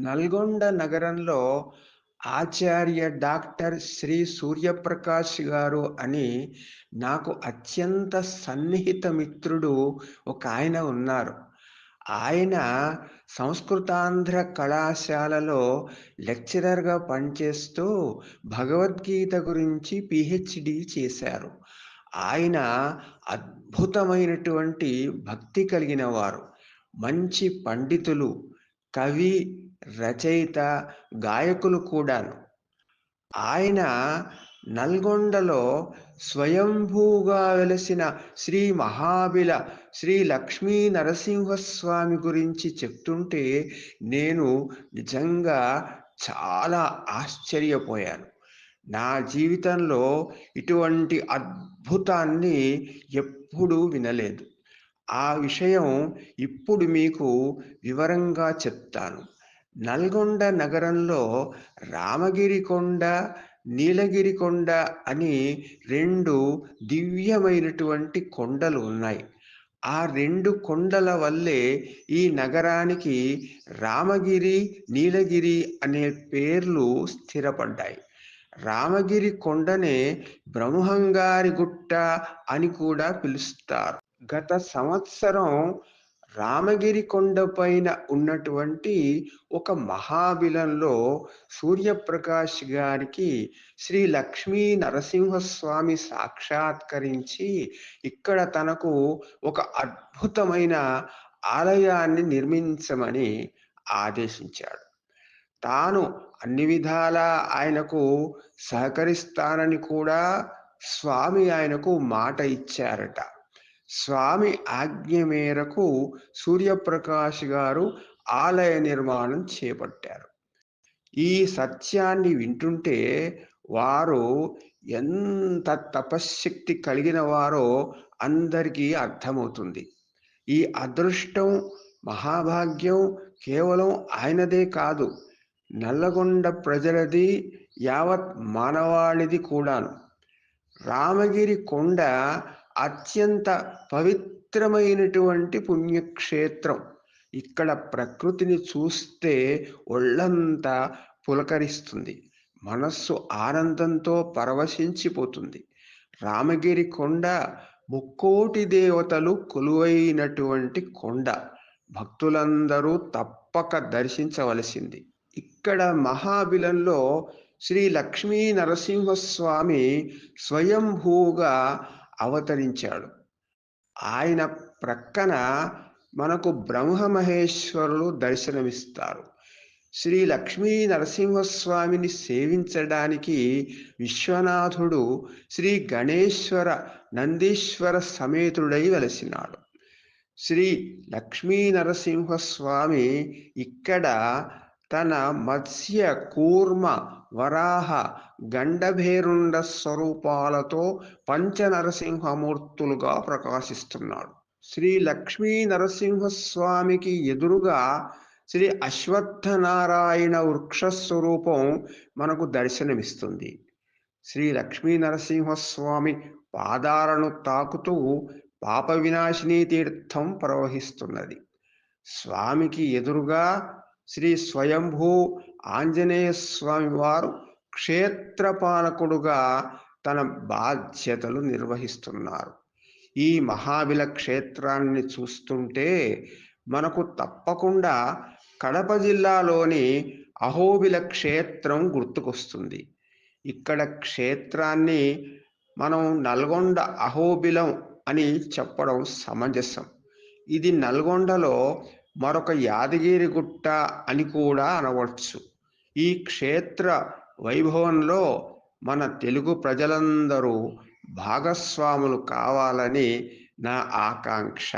నల్గొండ నగరంలో ఆచార్య డాక్టర్ శ్రీ సూర్యప్రకాష్ గారు అని నాకు అత్యంత సన్నిహిత మిత్రుడు ఒక ఆయన ఉన్నారు. ఆయన సంస్కృతాంధ్ర కళాశాలలో లెక్చరర్గా పనిచేస్తూ భగవద్గీత గురించి పిహెచ్డి చేశారు. ఆయన అద్భుతమైనటువంటి భక్తి కలిగిన వారు. మంచి పండితులు. కవి రచయిత గాయకులు కూడాను. ఆయన నల్గొండలో స్వయంభూగా వెలసిన శ్రీ మహాబిల శ్రీ లక్ష్మీ నరసింహస్వామి గురించి చెప్తుంటే నేను నిజంగా చాలా ఆశ్చర్యపోయాను. నా జీవితంలో ఇటువంటి అద్భుతాన్ని ఎప్పుడూ వినలేదు. ఆ విషయం ఇప్పుడు మీకు వివరంగా చెప్తాను. నల్గొండ నగరంలో రామగిరి కొండ నీలగిరి కొండ అని రెండు దివ్యమైనటువంటి కొండలు ఉన్నాయి. ఆ రెండు కొండల వల్లే ఈ నగరానికి రామగిరి నీలగిరి అనే పేర్లు స్థిరపడ్డాయి. రామగిరి కొండనే బ్రహ్మంగారి గుట్ట అని కూడా పిలుస్తారు. గత సంవత్సరం రామగిరి కొండ పైన ఉన్నటువంటి ఒక మహాబిలంలో సూర్యప్రకాష్ గారికి శ్రీ లక్ష్మీ నరసింహస్వామి సాక్షాత్కరించి ఇక్కడ తనకు ఒక అద్భుతమైన ఆలయాన్ని నిర్మించమని ఆదేశించాడు. తాను అన్ని విధాలా ఆయనకు సహకరిస్తానని కూడా స్వామి ఆయనకు మాట ఇచ్చారట. స్వామి ఆజ్ఞ మేరకు సూర్యప్రకాష్ గారు ఆలయ నిర్మాణం చేపట్టారు. ఈ సత్యాన్ని వింటుంటే వారు ఎంత తపశ్శక్తి కలిగిన వారో అందరికీ అర్థమవుతుంది. ఈ అదృష్టం మహాభాగ్యం కేవలం ఆయనదే కాదు నల్లగొండ ప్రజలది యావత్ మానవాళిది కూడాను. రామగిరి కొండ అత్యంత పవిత్రమైనటువంటి పుణ్యక్షేత్రం. ఇక్కడ ప్రకృతిని చూస్తే ఒళ్ళంతా పులకరిస్తుంది. మనస్సు ఆనందంతో పరవశించిపోతుంది. రామగిరి కొండ ముక్కోటి దేవతలు కొలువైనటువంటి కొండ. భక్తులందరూ తప్పక దర్శించవలసింది. ఇక్కడ మహాబిలంలో శ్రీ లక్ష్మీ నరసింహస్వామి స్వయంభూగా అవతరించాడు. ఆయన ప్రక్కన మనకు బ్రహ్మమహేశ్వరులు దర్శనమిస్తారు. శ్రీ లక్ష్మీ నరసింహస్వామిని సేవించడానికి విశ్వనాథుడు శ్రీ గణేశ్వర నందీశ్వర సమేతుడై వెలసినాడు. శ్రీ లక్ష్మీ నరసింహస్వామి ఇక్కడ తన మత్స్య కూర్మ వరాహ గండభేరుండ స్వరూపాలతో పంచనరసింహమూర్తులుగా ప్రకాశిస్తున్నాడు. శ్రీ లక్ష్మీ నరసింహస్వామికి ఎదురుగా శ్రీ అశ్వత్థనారాయణ వృక్ష స్వరూపం మనకు దర్శనమిస్తుంది. శ్రీ లక్ష్మీ నరసింహస్వామి పాదాలను తాకుతూ పాప వినాశిని తీర్థం ప్రవహిస్తున్నది. స్వామికి ఎదురుగా శ్రీ స్వయంభూ ఆంజనేయ స్వామి వారు క్షేత్రపాలకుడుగా తన బాధ్యతలు నిర్వహిస్తున్నారు. ఈ మహాబిల క్షేత్రాన్ని చూస్తుంటే మనకు తప్పకుండా కడప జిల్లాలోని అహోబిల క్షేత్రం గుర్తుకొస్తుంది. ఇక్కడ క్షేత్రాన్ని మనం నల్గొండ అహోబిలం అని చెప్పడం సమంజసం. ఇది నల్గొండలో మరొక యాదగిరిగుట్ట అని కూడా అనవచ్చు. ఈ క్షేత్ర వైభవంలో మన తెలుగు ప్రజలందరూ భాగస్వాములు కావాలని నా ఆకాంక్ష.